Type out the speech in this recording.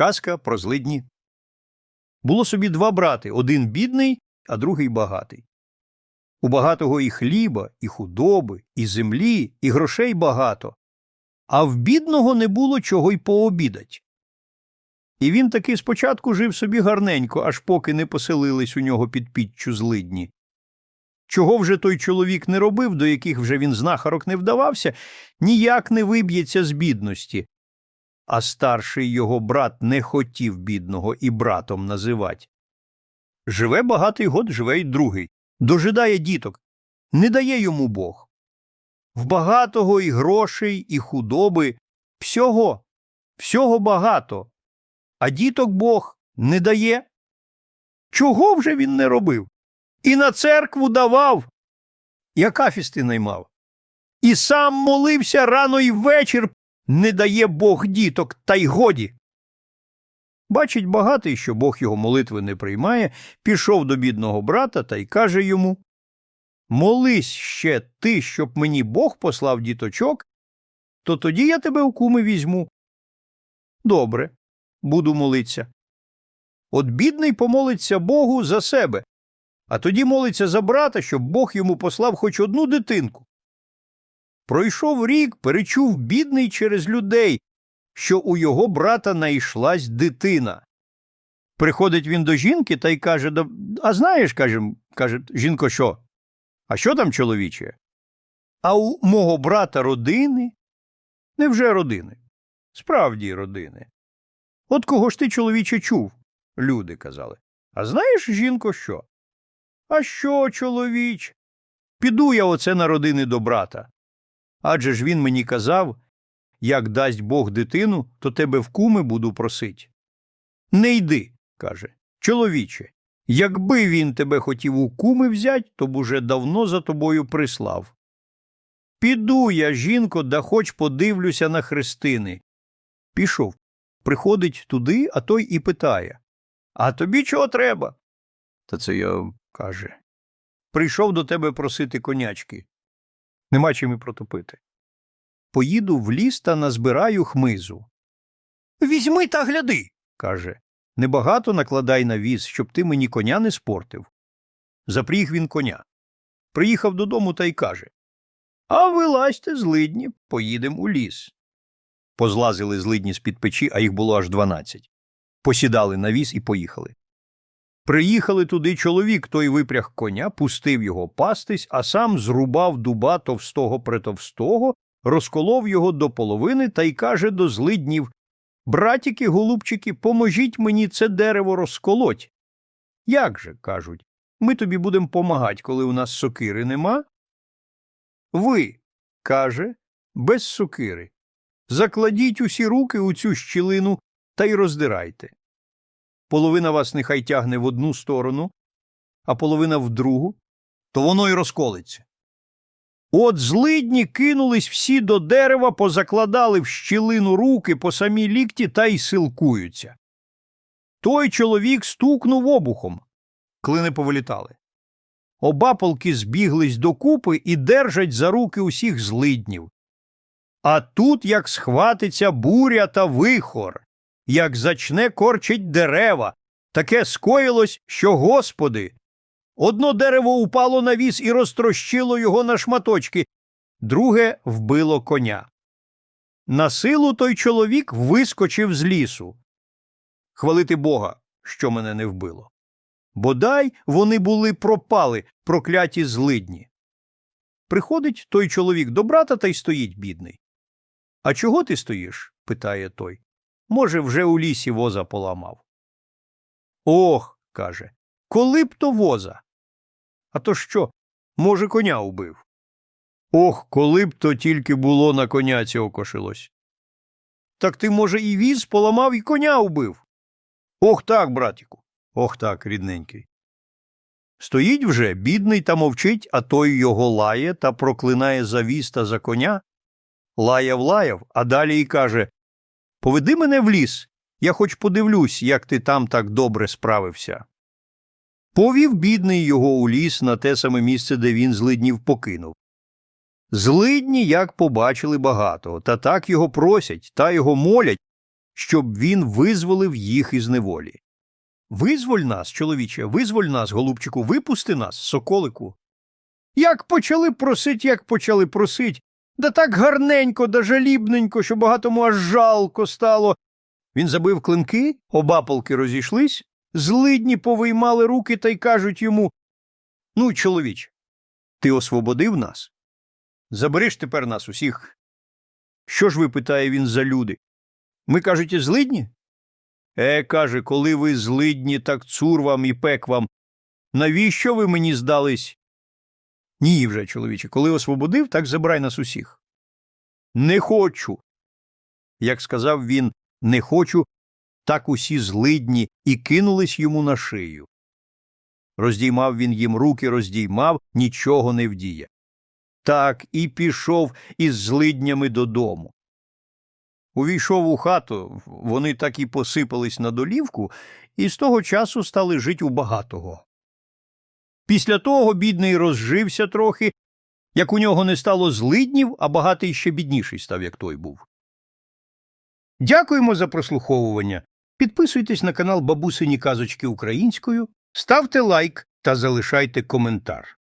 Казка про злидні. Було собі два брати один бідний, а другий багатий. У багатого і хліба, і худоби, і землі, і грошей багато, а в бідного не було чого й пообідать. І він таки спочатку жив собі гарненько, аж поки не поселились у нього під піччю злидні. Чого вже той чоловік не робив, до яких вже він знахарок не вдавався, ніяк не виб'ється з бідності. А старший його брат не хотів бідного і братом називати. Живе багатий год, живе й другий, дожидає діток, не дає йому Бог. В багатого і грошей, і худоби, всього, всього багато, а діток Бог не дає. Чого вже він не робив? І на церкву давав, і акафісти наймав. І сам молився рано й вечір, не дає Бог діток, та й годі. Бачить багатий, що Бог його молитви не приймає, пішов до бідного брата та й каже йому Молись ще ти, щоб мені Бог послав діточок, то тоді я тебе у куми візьму. Добре, буду молитися. От бідний помолиться Богу за себе, а тоді молиться за брата, щоб Бог йому послав хоч одну дитинку. Пройшов рік, перечув бідний через людей, що у його брата найшлась дитина. Приходить він до жінки та й каже: «Да- А знаєш, каже, каже, жінко, що? А що там чоловіче? А у мого брата родини? Невже родини? Справді родини. От кого ж ти, чоловіче, чув? Люди казали. А знаєш, жінко, що? А що, чоловіч? Піду я оце на родини до брата. Адже ж він мені казав, як дасть Бог дитину, то тебе в куми буду просить. Не йди, каже, чоловіче, якби він тебе хотів у куми взять, то б уже давно за тобою прислав. Піду я, жінко, да хоч подивлюся на хрестини. Пішов. Приходить туди, а той і питає А тобі чого треба? Та це я каже. Прийшов до тебе просити конячки. Нема чим і протопити. Поїду в ліс та назбираю хмизу. Візьми та гляди, каже. Небагато накладай на віз, щоб ти мені коня не спортив. Запріг він коня. Приїхав додому та й каже А вилазьте з лидні, поїдем у ліс. Позлазили з лидні з-під печі, а їх було аж дванадцять. Посідали на віз і поїхали. Приїхали туди чоловік, той випряг коня, пустив його пастись, а сам зрубав дуба товстого притовстого, розколов його до половини та й каже до злиднів Братіки, голубчики, поможіть мені це дерево розколоть. Як же, кажуть, ми тобі будемо помагать, коли у нас сокири нема? Ви, каже, без сокири. Закладіть усі руки у цю щілину та й роздирайте. Половина вас нехай тягне в одну сторону, а половина в другу, то воно й розколиться. От злидні кинулись всі до дерева, позакладали в щілину руки по самі лікті та й силкуються. Той чоловік стукнув обухом. Клини повилітали. Оба полки збіглись докупи і держать за руки усіх злиднів. А тут як схватиться буря та вихор, як зачне корчить дерева, таке скоїлось, що господи. Одно дерево упало на віз і розтрощило його на шматочки, друге вбило коня. На силу той чоловік вискочив з лісу. Хвалити Бога, що мене не вбило. Бодай вони були пропали, прокляті злидні. Приходить той чоловік до брата та й стоїть бідний. А чого ти стоїш? питає той. Може, вже у лісі воза поламав. Ох, каже, коли б то воза? А то що? Може, коня убив? Ох, коли б то тільки було на коня цього кошилось. Так ти, може, і віз поламав, і коня убив. Ох так, братіку. Ох так, рідненький. Стоїть вже, бідний та мовчить, а той його лає та проклинає за віз та за коня. Лаяв лаяв, а далі й каже Поведи мене в ліс, я хоч подивлюсь, як ти там так добре справився. Повів бідний його у ліс на те саме місце, де він злиднів покинув. Злидні як побачили багато, та так його просять, та його молять, щоб він визволив їх із неволі. Визволь нас, чоловіче, визволь нас, голубчику, випусти нас, соколику. Як почали просить, як почали просить, да так гарненько, да жалібненько, що багатому аж жалко стало. Він забив клинки, обапалки розійшлись, злидні повиймали руки та й кажуть йому Ну, чоловіч, ти освободив нас? Забереш тепер нас усіх. Що ж ви, питає він за люди? Ми кажете, злидні? Е, каже, коли ви злидні, так цур вам і пек вам. Навіщо ви мені здались? Ні, вже, чоловіче, коли освободив, так забирай нас усіх. Не хочу. Як сказав він, не хочу, так усі злидні і кинулись йому на шию. Роздіймав він їм руки, роздіймав, нічого не вдіє. Так і пішов із злиднями додому. Увійшов у хату, вони так і посипались на долівку, і з того часу стали жити у багатого. Після того бідний розжився трохи, як у нього не стало злиднів, а багатий ще бідніший став, як той був. Дякуємо за прослуховування. Підписуйтесь на канал Бабусині Казочки Українською, ставте лайк та залишайте коментар.